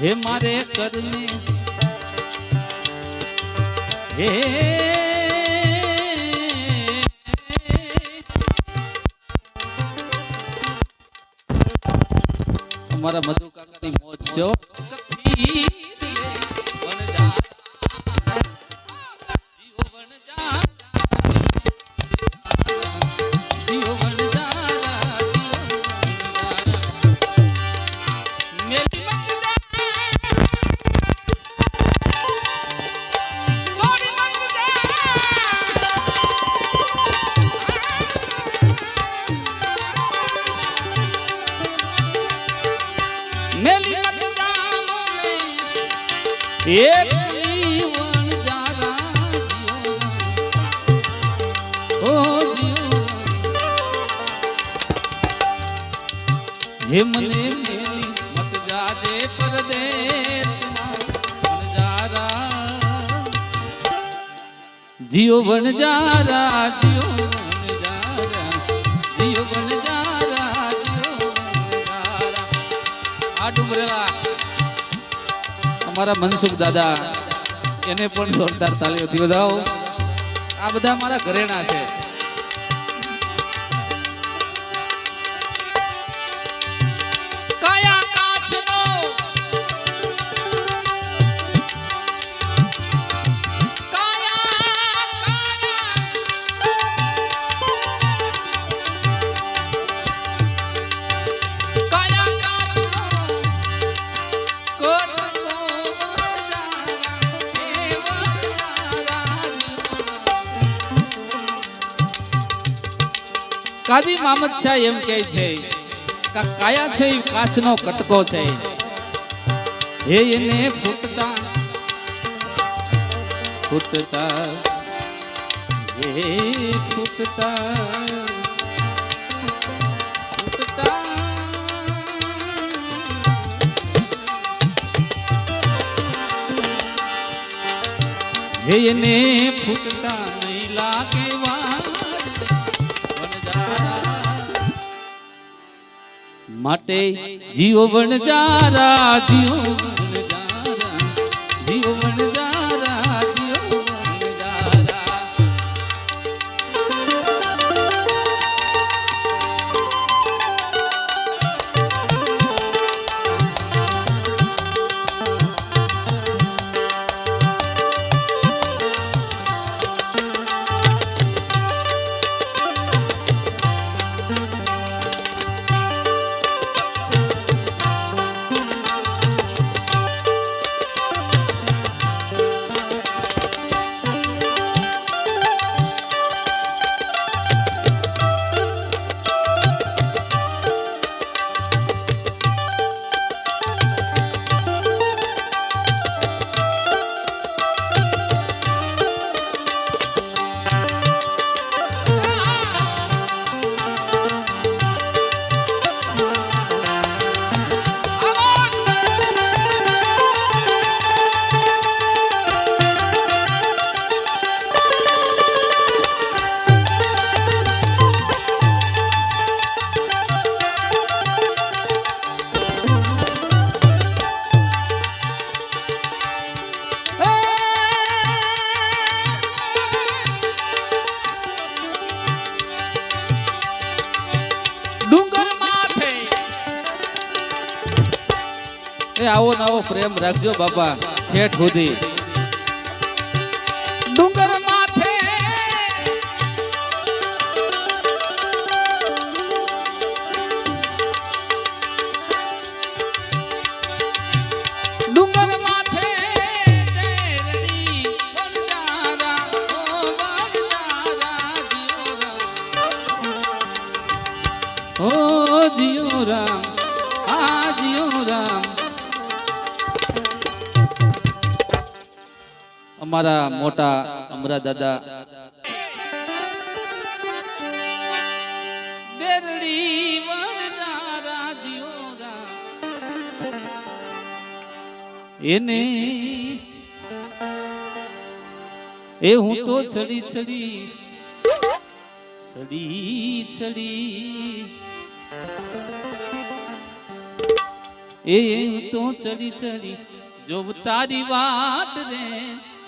હે મારે કરને હે અમારા મધુ કાકાની મોજ છે જીઓ વનજારા જીઓ જીઓ જીઓ વનજારા આ ડુમરેલા અમારા મનસુખ દાદા એને પણ જોરદાર તાલીઓથી વધાવો. આ બધા મારા ઘરેણા છે. કાજી મામદ શાહ એમ કહે છે કા કાયા છે કાચનો કટકો છે. હે એને ફૂટતા ફૂટતા, હે ફૂટતા એને ફૂટતા માટે જીવો વણજારા જીવો પ્રેમ રાખજો બાપા. ઠેઠ સુધી. અમારા મોટા અમરા દાદા. એને એ હું તો ચડી ચડી સડી સડી એ તો ચડી ચડી જો તારી વાત રે.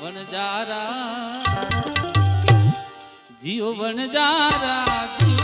વણજારા જીઓ વણજારા જીઓ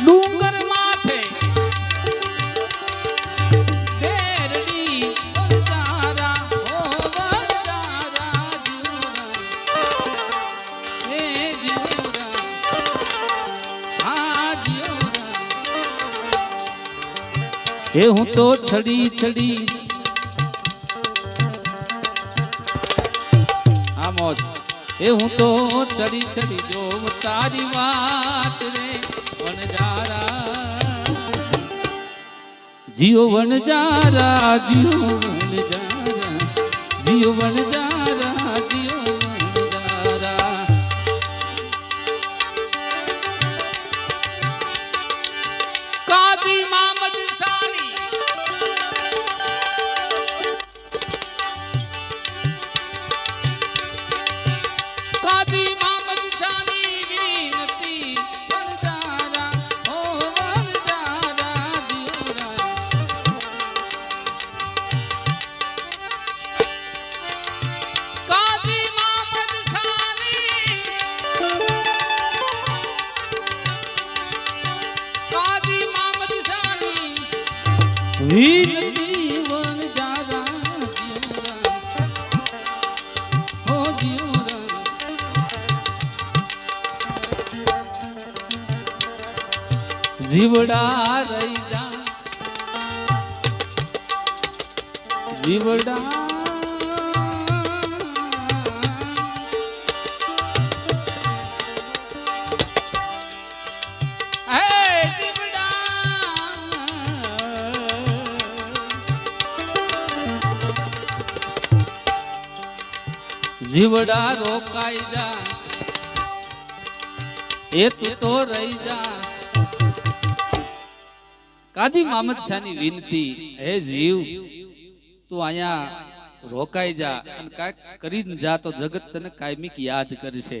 ડુંગર માથે. હે હું તો છડી છડી એ હું તો ચડી ચડી જોઉં, તારી વાત રે વણજારા જીઓ વણજારા જીઓ વણજારા જીઓ વનજારા જીવડા રહી જા. જીવડા. જીવડા રોકાઈ જા. એ તું તો રહી જા. કાદી મામદ શાહની વિનતી, હે જીવ, તું અહીંયા રોકાઈ જા અને કાંઈક કરીને જા તો જગત તને કાયમિક યાદ કરશે.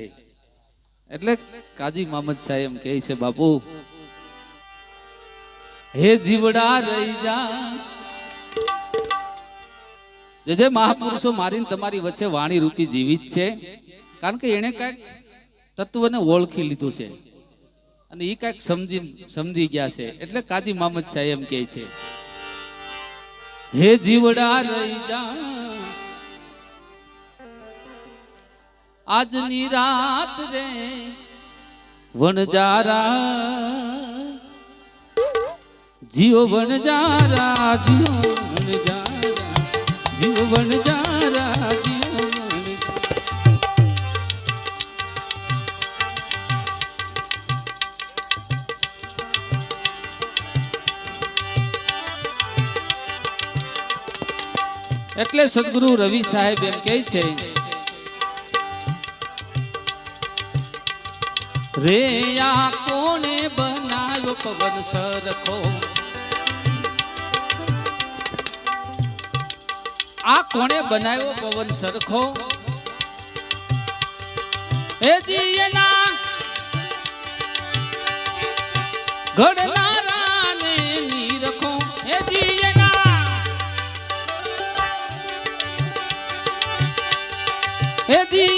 એટલે કાજી મામદ શાહ એમ કહે છે, બાપુ, હે જીવડા રહી જા. જે જે મહાપુરુષો મારીને તમારી વચ્ચે વાણી રૂપી જીવિત છે, કારણ કે એણે કાંઈક તત્વને ઓળખી લીધું છે. અને એ કાંઈક સમજી સમજી ગયા છે. એટલે કાજી મામદ સાહેબ એમ કહે છે, હે જીવડા રહી જા. આજની રાત રે વણજારા જીવ વણજારા જીવ વણજારા જીવ વણજારા એટલે સદગુરુ રવિ સાહેબ એમ કહે છે, રે આ કોણે બનાવ્યો પવન સરખો? આ કોણે બનાવ્યો પવન સરખો? એ જી ઘડનારાને એ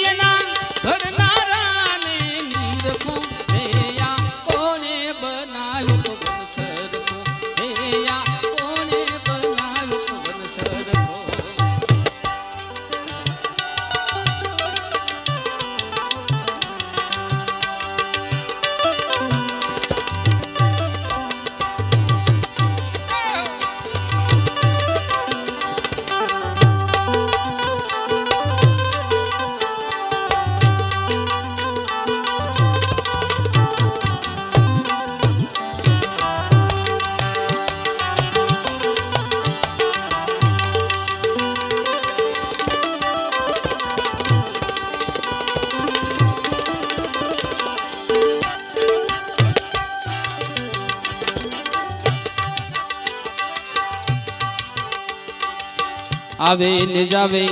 આવે ને જાવે,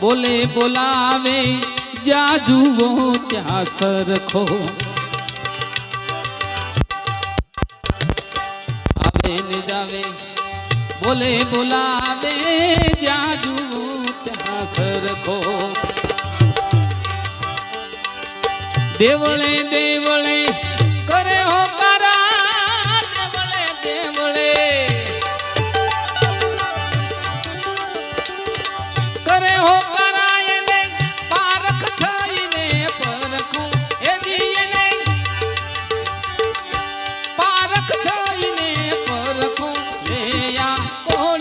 બોલે બોલાવે જ્યાં જુઓ ત્યાં સરખો. આવે ને જાવે, બોલે બોલાવે જ્યાં જુઓ ત્યાં સરખો. દેવળે દેવળે કરે હોકારા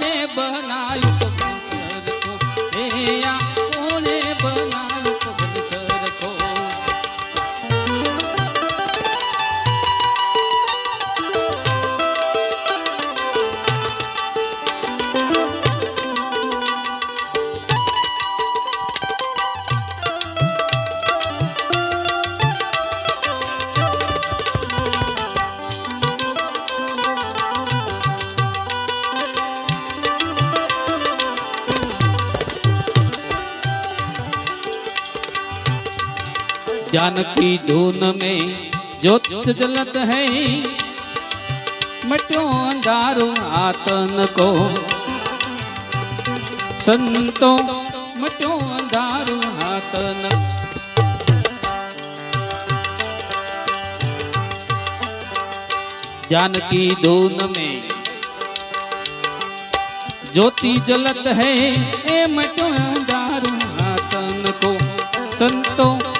રે આ ज्ञान की धुन में ज्योत जलत है। मटो अंधारो आतन को। संतो मटो अंधारो आतन। ज्ञान की धुन में ज्योति जलत है। ए मटो अंधारो आतन को। संतो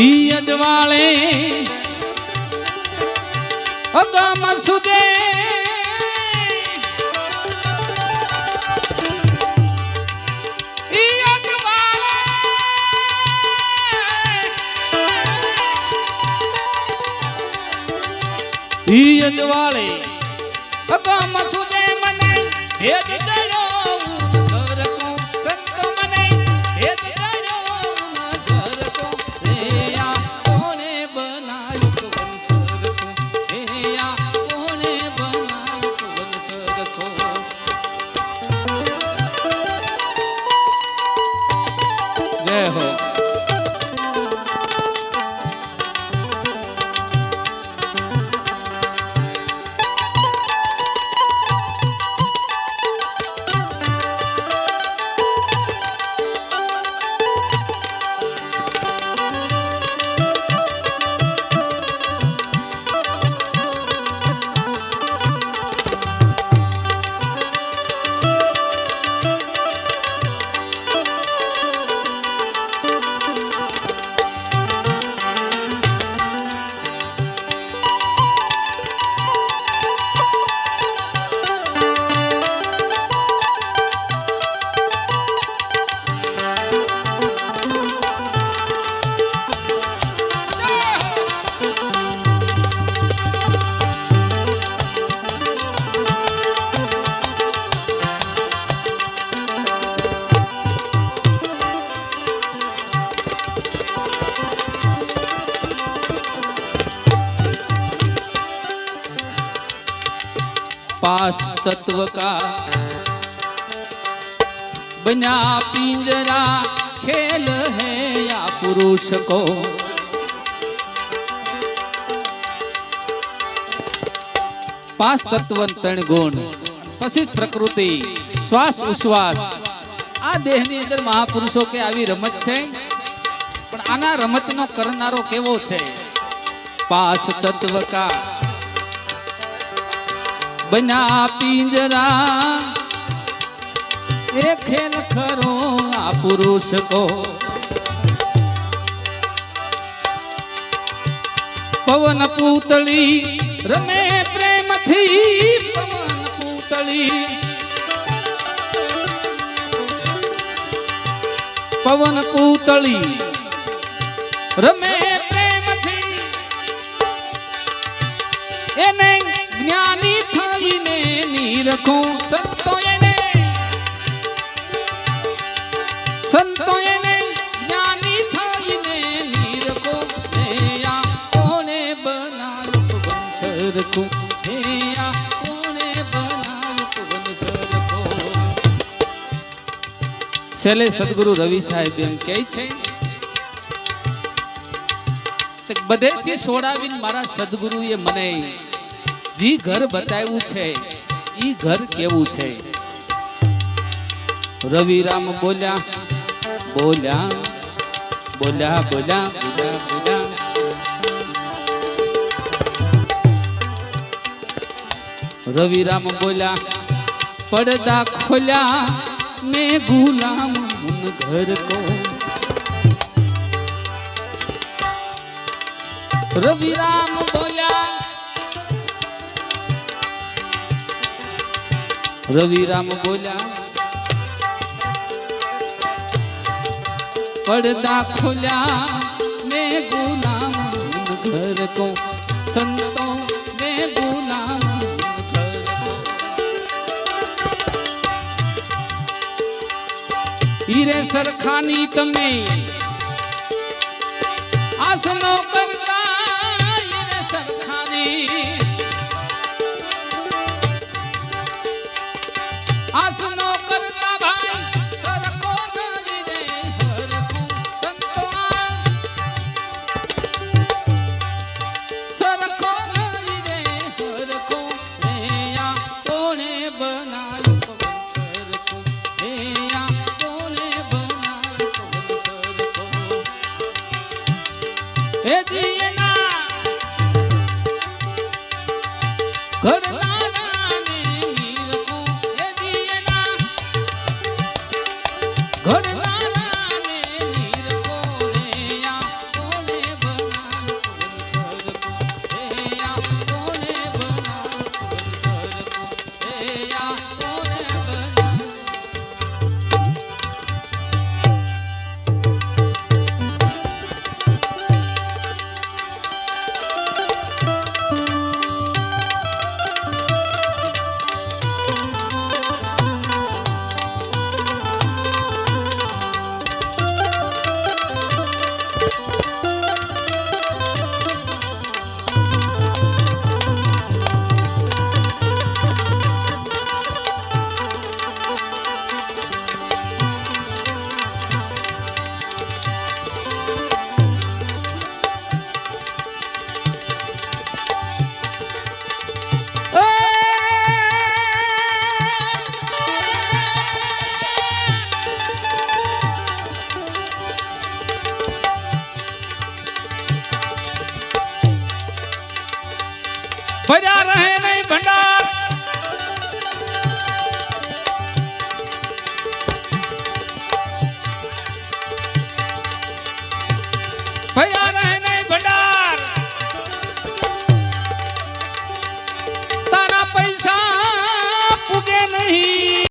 ઈ અજવાળે અગમ સુજે. ઈ અજવાળે અગમ સુજે મને ભેદ જય હો બન્યા પિંજરા ખેલ હે આ પુરુષ કો પાંચ તત્વ ત્રણ ગુણ, પછી પ્રકૃતિ, શ્વાસ ઉશ્વાસ આ દેહની અંદર મહાપુરુષો કે આવી રમત છે? પણ આના રમતનો કરનારો કેવો છે? પાસ તત્વ કા બના પિંજરા. એ ખેલ ખરો આ પુરુષ કો પવન પૂતળી રમે પ્રેમથી, પવન પૂતળી. પવન પૂતળી રમે નીરખું સંતો એને. સંતો એને જ્ઞાની થઈને નીરખો હે આ કોને બનાવ્યું પવન સરખું હે આ કોને બનાવ્યું પવન સરખું છેલ્લે સદગુરુ રવિ સાહેબ એમ કહે છે બધેથી છોડાવીને મારા સદગુરુએ મને જી ઘર બતાવ્યું છે ઈ ઘર કેવું છે? રવિરામ બોલ્યા બોલ્યા બોલ્યા બોલ્યા બોલ્યા બોલ્યા. રવિરામ બોલ્યા, પડદા ખોલ્યા, મેં ગુલામ ઘર કો રવિરામ બોલ્યા રવિરામ બોલ્યા પડદા ખોલ્યા મેં ગુલામ ઉન ઘર કો સંતો મેં ગુલામ ઉન ઘર કો હીરે સરખાની તમે આસનો કર